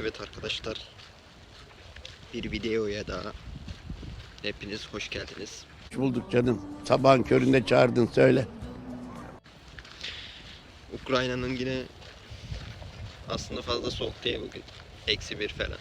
Evet arkadaşlar. Bir videoya daha hepiniz hoş geldiniz. Bulduk canım. Sabahın köründe çağırdın söyle. Ukrayna'nın yine aslında fazla soğuk değil bugün. Eksi bir falan.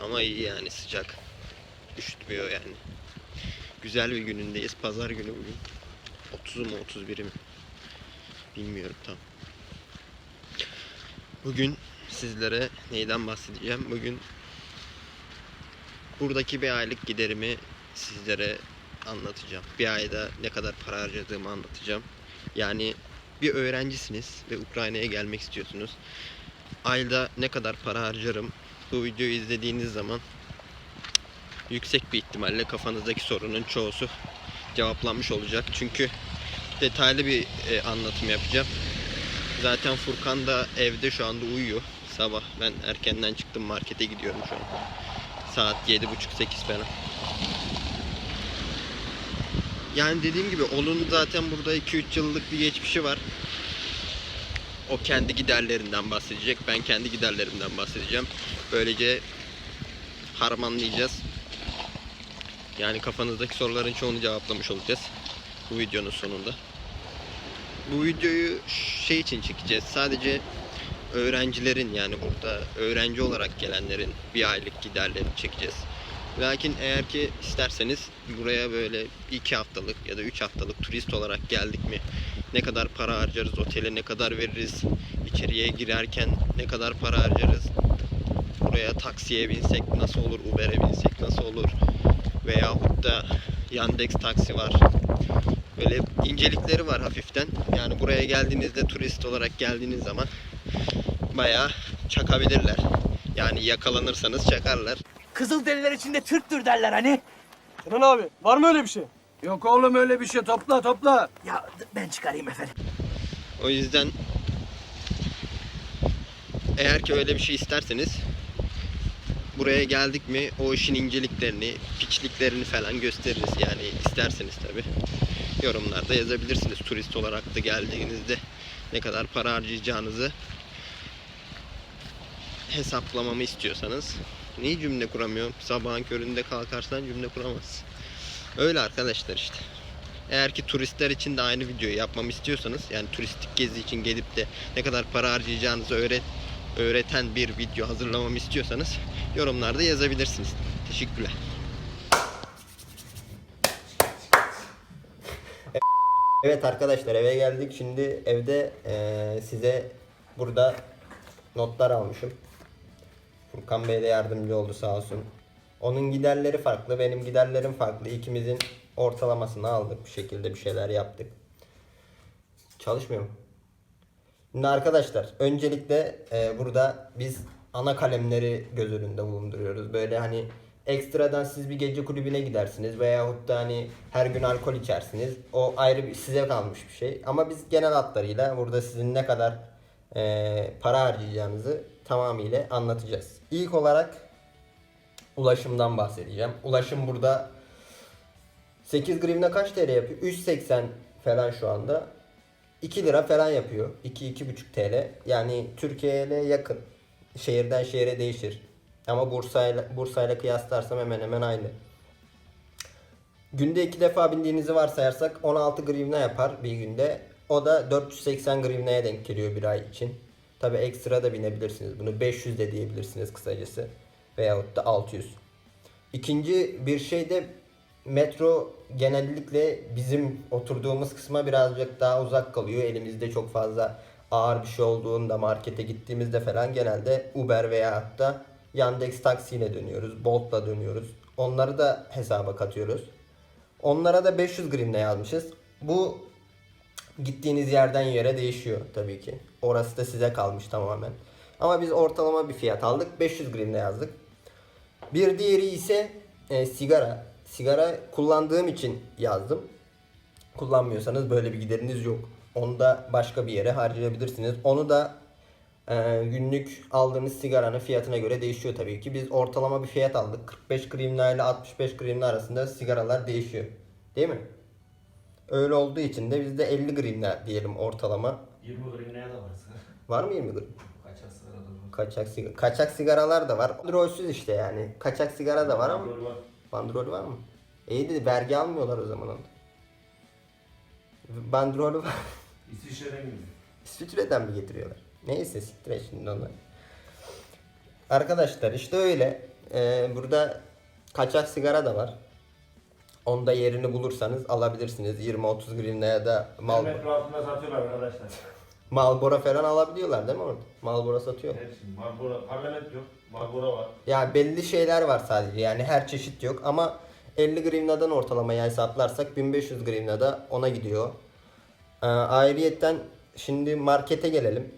Ama iyi yani sıcak. Üşütmüyor yani. Güzel bir günündeyiz. Pazar günü bugün. 30'u mu 31'i mi? Bilmiyorum tam. Bugün sizlere neyden bahsedeceğim? Bugün buradaki bir aylık giderimi sizlere anlatacağım. Bir ayda ne kadar para harcadığımı anlatacağım. Yani bir öğrencisiniz ve Ukrayna'ya gelmek istiyorsunuz. Ayda ne kadar para harcarım? Bu videoyu izlediğiniz zaman yüksek bir ihtimalle kafanızdaki sorunun çoğusu cevaplanmış olacak. Çünkü detaylı bir e, anlatım yapacağım. Zaten Furkan da evde şu anda uyuyor. Sabah ben erkenden çıktım markete gidiyorum şu an. Saat 7.30-8 falan. Yani dediğim gibi onun zaten burada 2-3 yıllık bir geçmişi var. O kendi giderlerinden bahsedecek. Ben kendi giderlerimden bahsedeceğim. Böylece harmanlayacağız. Yani kafanızdaki soruların çoğunu cevaplamış olacağız. Bu videonun sonunda. Bu videoyu şey için çekeceğiz. Sadece öğrencilerin yani burada öğrenci olarak gelenlerin bir aylık giderlerini çekeceğiz. Lakin eğer ki isterseniz buraya böyle iki haftalık ya da üç haftalık turist olarak geldik mi ne kadar para harcarız, otele ne kadar veririz, içeriye girerken ne kadar para harcarız, buraya taksiye binsek nasıl olur, Uber'e binsek nasıl olur veyahut da Yandex taksi var. Böyle incelikleri var hafiften. Yani buraya geldiğinizde turist olarak geldiğiniz zaman bayağı çakabilirler. Yani yakalanırsanız çakarlar. Kızılderililer içinde Türktür derler hani. Kenan abi var mı öyle bir şey? Yok oğlum öyle bir şey topla topla. Ya ben çıkarayım efendim. O yüzden eğer ki öyle bir şey isterseniz buraya geldik mi o işin inceliklerini, piçliklerini falan gösteririz yani isterseniz tabi. Yorumlarda yazabilirsiniz turist olarak da geldiğinizde ne kadar para harcayacağınızı hesaplamamı istiyorsanız. Niye cümle kuramıyorum? Sabahın köründe kalkarsan cümle kuramazsın. Öyle arkadaşlar işte. Eğer ki turistler için de aynı videoyu yapmamı istiyorsanız yani turistik gezi için gelip de ne kadar para harcayacağınızı öğret öğreten bir video hazırlamamı istiyorsanız yorumlarda yazabilirsiniz. Teşekkürler. Evet arkadaşlar eve geldik. Şimdi evde eee, size burada notlar almışım. Furkan Bey de yardımcı oldu sağ olsun. Onun giderleri farklı, benim giderlerim farklı. İkimizin ortalamasını aldık. Bir şekilde bir şeyler yaptık. Çalışmıyor mu? Şimdi arkadaşlar öncelikle e, burada biz ana kalemleri göz önünde bulunduruyoruz. Böyle hani ekstradan siz bir gece kulübüne gidersiniz veyahut da hani her gün alkol içersiniz. O ayrı bir size kalmış bir şey. Ama biz genel hatlarıyla burada sizin ne kadar e, para harcayacağınızı tamamıyla anlatacağız. İlk olarak ulaşımdan bahsedeceğim. Ulaşım burada 8 grivne kaç TL yapıyor? 3.80 falan şu anda. 2 lira falan yapıyor. 2-2,5 TL. Yani Türkiye'ye yakın. Şehirden şehire değişir. Ama Bursa'yla Bursa'yla kıyaslarsam hemen hemen aynı. Günde iki defa bindiğinizi varsayarsak 16 grivne yapar bir günde. O da 480 grivneye denk geliyor bir ay için. Tabi ekstra da binebilirsiniz. Bunu 500 de diyebilirsiniz kısacası. Veyahut da 600. İkinci bir şey de metro genellikle bizim oturduğumuz kısma birazcık daha uzak kalıyor. Elimizde çok fazla ağır bir şey olduğunda markete gittiğimizde falan genelde Uber veya hatta Yandex taksiyle dönüyoruz. Bolt'la dönüyoruz. Onları da hesaba katıyoruz. Onlara da 500 grimle yazmışız. Bu gittiğiniz yerden yere değişiyor tabii ki. Orası da size kalmış tamamen. Ama biz ortalama bir fiyat aldık. 500 grimle yazdık. Bir diğeri ise e, sigara. Sigara kullandığım için yazdım. Kullanmıyorsanız böyle bir gideriniz yok. Onu da başka bir yere harcayabilirsiniz. Onu da e, günlük aldığınız sigaranın fiyatına göre değişiyor tabii ki. Biz ortalama bir fiyat aldık. 45 grimna ile 65 grimna arasında sigaralar değişiyor. Değil mi? Öyle olduğu için de bizde 50 grimna diyelim ortalama. 20 grimneye de varsa. Var mı 20 grim? Kaç Kaçak sigara da var. Kaçak, sigara, kaçak sigaralar da var. Bandrolsüz işte yani. Kaçak sigara da var ama. Bandrol var. Bandrol var mı? İyi de vergi almıyorlar o zaman onda. Bandrolü var. İsviçre'den gidiyor. İsviçre'den mi getiriyorlar? Neyse siktir şimdi onu. Arkadaşlar işte öyle. Ee, burada kaçak sigara da var. Onda yerini bulursanız alabilirsiniz. 20-30 grivnaya da mal, Metro altında satıyorlar arkadaşlar. Malbora falan alabiliyorlar değil mi orada? Malbora satıyor. Hepsi. Marlboro, parlament yok. Marlboro var. Ya belli şeyler var sadece yani her çeşit yok ama 50 grivnadan ortalamaya hesaplarsak 1500 grivnada ona gidiyor. Ee, ayrıyetten şimdi markete gelelim.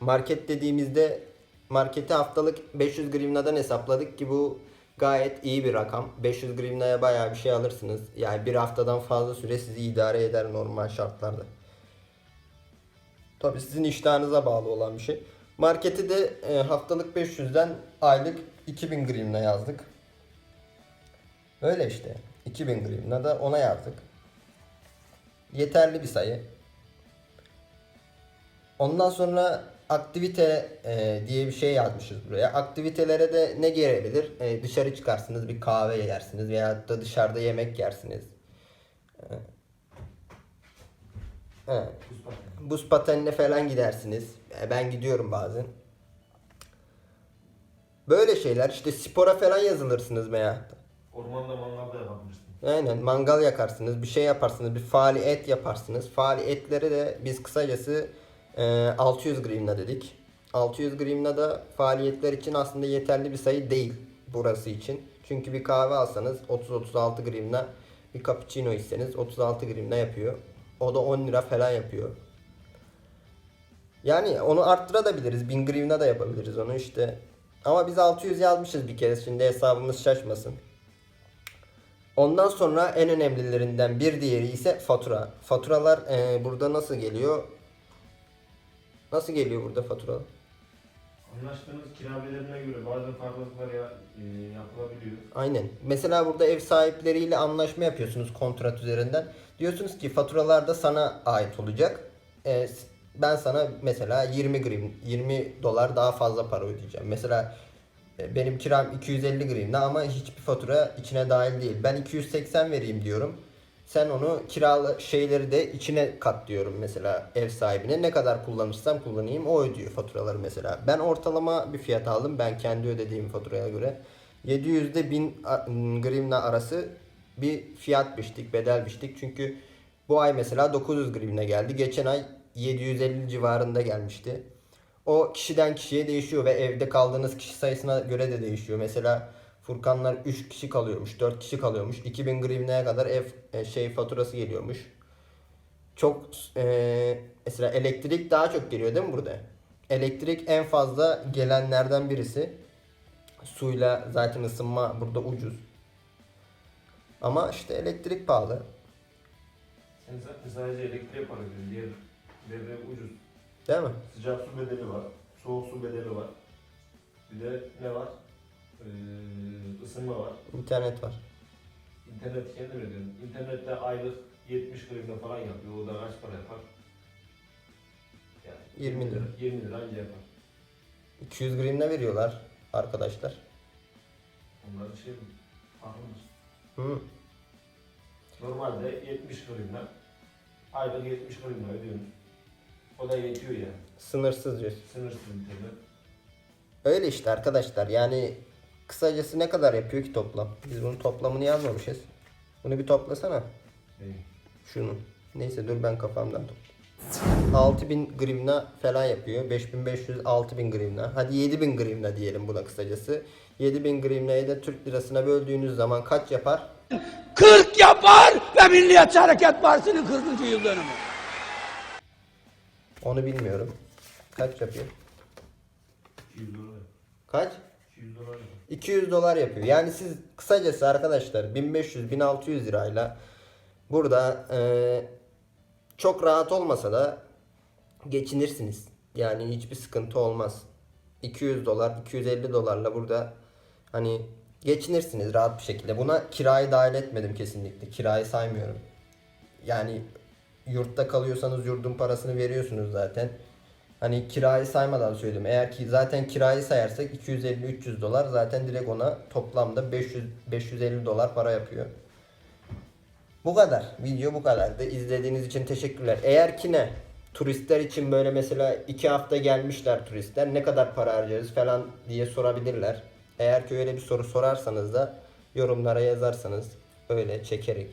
Market dediğimizde marketi haftalık 500 grivnadan hesapladık ki bu gayet iyi bir rakam. 500 grivnaya bayağı bir şey alırsınız. Yani bir haftadan fazla süre sizi idare eder normal şartlarda. Tabii sizin iştahınıza bağlı olan bir şey. Marketi de e, haftalık 500'den aylık 2000 grivna yazdık. Öyle işte. 2000 grivna da ona yazdık. Yeterli bir sayı. Ondan sonra aktivite e, diye bir şey yazmışız buraya. Aktivitelere de ne gelebilir? E, dışarı çıkarsınız bir kahve yersiniz veya da dışarıda yemek yersiniz. E, evet. Buz pateni. Buz patenine falan gidersiniz. E, Ben gidiyorum bazen. Böyle şeyler işte spora falan yazılırsınız veya Ormanda mangalda yapabilirsin. Aynen mangal yakarsınız, bir şey yaparsınız, bir faaliyet yaparsınız. Faaliyetleri de biz kısacası e, 600 grivna dedik. 600 grivna da faaliyetler için aslında yeterli bir sayı değil burası için. Çünkü bir kahve alsanız 30-36 grivna, bir cappuccino içseniz 36 grivna yapıyor. O da 10 lira falan yapıyor. Yani onu arttırabiliriz. 1000 grivna da yapabiliriz onu işte. Ama biz 600 yazmışız bir kere şimdi hesabımız şaşmasın. Ondan sonra en önemlilerinden bir diğeri ise fatura. Faturalar e, burada nasıl geliyor? Nasıl geliyor burada fatura? Anlaştığınız kira göre bazı farklılıklar ya, e, yapılabiliyor. Aynen. Mesela burada ev sahipleriyle anlaşma yapıyorsunuz kontrat üzerinden. Diyorsunuz ki faturalar da sana ait olacak. E, ben sana mesela 20 grivn, 20 dolar daha fazla para ödeyeceğim. Mesela e, benim kiram 250 grivna ama hiçbir fatura içine dahil değil. Ben 280 vereyim diyorum. Sen onu kiralı şeyleri de içine kat diyorum mesela ev sahibine. Ne kadar kullanırsam kullanayım o ödüyor faturaları mesela. Ben ortalama bir fiyat aldım ben kendi ödediğim faturaya göre. 700 ile 1000 a- grivna arası bir fiyat biçtik, bedel biçtik. Çünkü bu ay mesela 900 grivna geldi. Geçen ay 750 civarında gelmişti. O kişiden kişiye değişiyor ve evde kaldığınız kişi sayısına göre de değişiyor. Mesela Furkanlar 3 kişi kalıyormuş, 4 kişi kalıyormuş. 2000 grivnaya kadar ev e, şey faturası geliyormuş. Çok e, mesela elektrik daha çok geliyor değil mi burada? Elektrik en fazla gelenlerden birisi. Suyla zaten ısınma burada ucuz. Ama işte elektrik pahalı. Sen zaten sadece elektriğe para ödüyorsun. Diğer bedeli ucuz. Değil mi? Sıcak su bedeli var. Soğuk su bedeli var. Bir de ne var? Ee, ısınma var. İnternet var. İnternet kendin ödüyorsun. İnternette aylık 70 grivna falan yapıyor. O da kaç para yapar? Yani 20 lira. 20 lira anca yapar. 200 grivna veriyorlar arkadaşlar. Onlar şey farklıdır. Hı. Normalde 70 grivna. Aylık 70 grivna ödüyorsun. O da yetiyor yani. Sınırsız diyor. Sınırsız internet. Öyle işte arkadaşlar yani kısacası ne kadar yapıyor ki toplam? Biz bunun toplamını yazmamışız. Bunu bir toplasana. İyi. Şunu. Neyse dur ben kafamdan toplayayım. 6000 grivna falan yapıyor. 5500 6000 grivna. Hadi 7000 grivna diyelim buna kısacası. 7000 grivnayı da Türk lirasına böldüğünüz zaman kaç yapar? 40 yapar ve Milliyetçi Hareket Partisi'nin 40. yıl dönümü. Onu bilmiyorum. Kaç yapıyor? 200 dolar. Kaç? 200 dolar. 200 dolar yapıyor. Yani siz kısacası arkadaşlar 1500-1600 lirayla burada eee, çok rahat olmasa da geçinirsiniz. Yani hiçbir sıkıntı olmaz. 200 dolar, 250 dolarla burada hani geçinirsiniz rahat bir şekilde. Buna kirayı dahil etmedim kesinlikle. Kirayı saymıyorum. Yani yurtta kalıyorsanız yurdun parasını veriyorsunuz zaten. Hani kirayı saymadan söyledim. Eğer ki zaten kirayı sayarsak 250-300 dolar zaten direkt ona toplamda 500 550 dolar para yapıyor. Bu kadar. Video bu kadardı. İzlediğiniz için teşekkürler. Eğer ki ne? Turistler için böyle mesela iki hafta gelmişler turistler. Ne kadar para harcarız falan diye sorabilirler. Eğer ki öyle bir soru sorarsanız da yorumlara yazarsanız öyle çekerek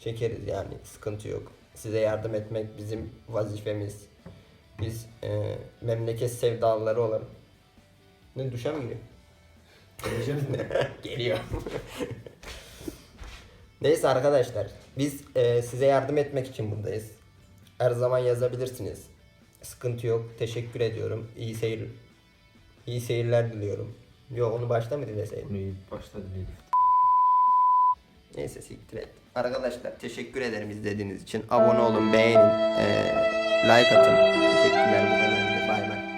çekeriz yani sıkıntı yok. Size yardım etmek bizim vazifemiz. Biz e, memleket sevdalıları olalım. Ne düşe mi giriyor? Geliyor. Neyse arkadaşlar biz e, size yardım etmek için buradayız. Her zaman yazabilirsiniz. Sıkıntı yok. Teşekkür ediyorum. İyi seyir. İyi seyirler diliyorum. Yok onu başta mı dileseydim? İyi başladı Neyse siktir et. Arkadaşlar teşekkür ederim izlediğiniz için. Abone olun, beğenin, eee, Like atın. Teşekkürler. Bay bay.